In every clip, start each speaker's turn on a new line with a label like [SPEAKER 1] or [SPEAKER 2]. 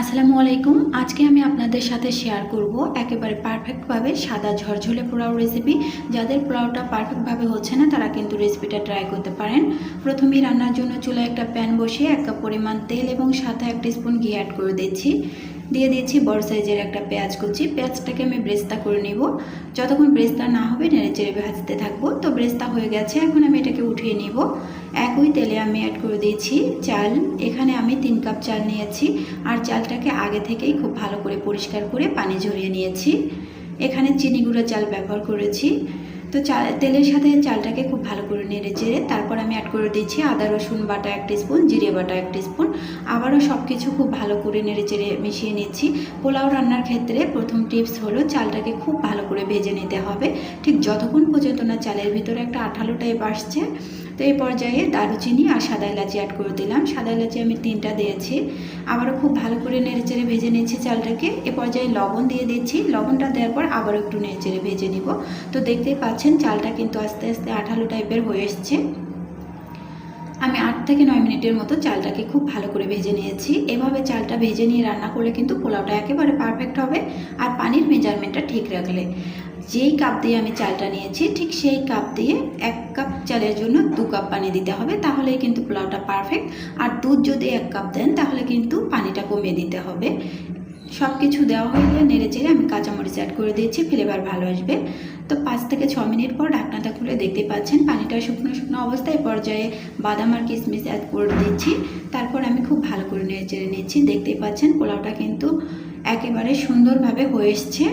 [SPEAKER 1] আসসালামু আলাইকুম। আজকে আমি আপনাদের সাথে শেয়ার করব একেবারে পারফেক্টভাবে সাদা ঝরঝরে পোলাও রেসিপি যাদের পোলাওটা পারফেক্টভাবে হচ্ছে না, তারা কিন্তু রেসিপিটা ট্রাই করতে পারেন। প্রথমে রান্নার জন্য চুলায় একটা প্যান বসিয়ে এক কাপ পরিমাণ তেল এবং সাথে এক স্পুন ঘি অ্যাড করে দিচ্ছি। দিয়ে দিয়েছি বড় সাইজের একটা পেঁয়াজ কুচি। পেঁয়াজটাকে আমি ব্রেস্তা করে নিব। যতক্ষণ ব্রেস্তা না হবে, নেড়ে চেড়ে ভাজতে থাকব। তো ব্রেস্তা হয়ে গেছে, এখন আমি এটাকে উঠিয়ে নেব। একই তেলে আমি অ্যাড করে দিয়েছি চাল। এখানে আমি তিন কাপ চাল নিয়েছি আর চালটাকে আগে থেকেই খুব ভালো করে পরিষ্কার করে পানি ঝরিয়ে নিয়েছি। এখানে চিনি গুঁড়ো চাল ব্যবহার করেছি। তো চা তেলের সাথে চালটাকে খুব ভালো করে নেড়ে চেড়ে তারপর আমি অ্যাড করে দিয়েছি আদা রসুন বাটা এক স্পুন জিরে বাটা এক স্পুন আবারও সব কিছু খুব ভালো করে নেড়ে চেড়ে মিশিয়ে নিচ্ছি। পোলাও রান্নার ক্ষেত্রে প্রথম টিপস হলো চালটাকে খুব ভালো করে ভেজে নিতে হবে। ঠিক যতক্ষণ পর্যন্ত না চালের ভিতরে একটা আঠালো টাইপ আসছে, তো এই পর্যায়ে দারুচিনি আর সাদা এলাচি অ্যাড করে দিলাম। সাদা এলাচি আমি তিনটা দিয়েছি। আবারও খুব ভালো করে নেড়ে চেড়ে ভেজে নিচ্ছি চালটাকে। এ পর্যায়ে লবণ দিয়ে দিচ্ছি। লবণটা দেওয়ার পর আবারও একটু নেড়ে চেড়ে ভেজে নিব। তো দেখতেই পাচ্ছেন চালটা কিন্তু আস্তে আস্তে আঠালো টাইপের হয়ে এসছে। থেকে নয় মিনিটের মতো চালটাকে খুব ভালো করে ভেজে নিয়েছি। এভাবে চালটা ভেজে নিয়ে রান্না করলে কিন্তু পোলাওটা একেবারে পারফেক্ট হবে আর পানির মেজারমেন্টটা ঠিক রাখলে। যেই কাপ দিয়ে আমি চালটা নিয়েছি, ঠিক সেই কাপ দিয়ে এক কাপ চালের জন্য দু কাপ পানি দিতে হবে, তাহলেই কিন্তু পোলাওটা পারফেক্ট আর দুধ যদি এক কাপ দেন, তাহলে কিন্তু পানিটা কমিয়ে দিতে হবে। সব কিছু দেওয়া হয়ে গেলে নেড়ে চেড়ে আমি কাঁচামরিচ অ্যাড করে দিয়েছি ফ্লেভার ভালো আসবে। তো পাঁচ থেকে ছ মিনিট পর ঢাকনাটা খুলে দেখতে পাচ্ছেন, পানিটা শুকনো শুকনো অবস্থায় পর্যায়ে বাদাম আর কিশমিশ অ্যাড করে দিচ্ছি। তারপর আমি খুব ভালো করে নেড়ে চেড়ে নিচ্ছি, দেখতেই পাচ্ছেন পোলাওটা কিন্তু একেবারে সুন্দরভাবে হয়ে এসছে।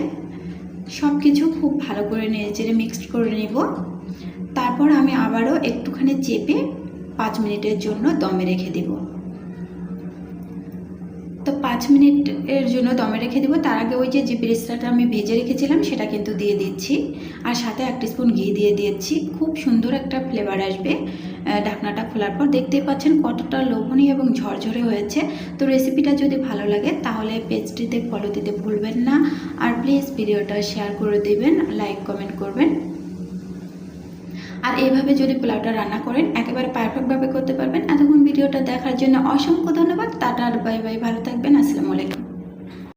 [SPEAKER 1] সব কিছু খুব ভালো করে নেড়ে চেড়ে মিক্সড করে নেব। তারপর আমি আবারও একটুখানি চেপে পাঁচ মিনিটের জন্য দমে রেখে দেব। তো পাঁচ মিনিটের জন্য দমে রেখে দেবো। তার আগে ওই যে যে পেস্তাটা আমি ভেজে রেখেছিলাম, সেটা কিন্তু দিয়ে দিচ্ছি। আর সাথে এক স্পুন ঘি দিয়ে দিয়েছি। খুব সুন্দর একটা ফ্লেভার আসবে ঢাকনাটা খোলার পর। দেখতেই পাচ্ছেন কতটা লোভনীয় এবং ঝরঝরে হয়েছে। তো রেসিপিটা যদি ভালো লাগে, তাহলে পেজটিতে ফলো দিতে ভুলবেন না। আর প্লিজ ভিডিওটা শেয়ার করে দেবেন লাইক কমেন্ট করবেন। আর এইভাবে যদি পোলাওটা রান্না করেন, একেবারে পারফেক্টভাবে করতে পারবেন। এতক্ষণ ভিডিওটা দেখার জন্য অসংখ্য ধন্যবাদ। টাটা আর বাই বাই ভালো থাকবেন। আসসালামু আলাইকুম।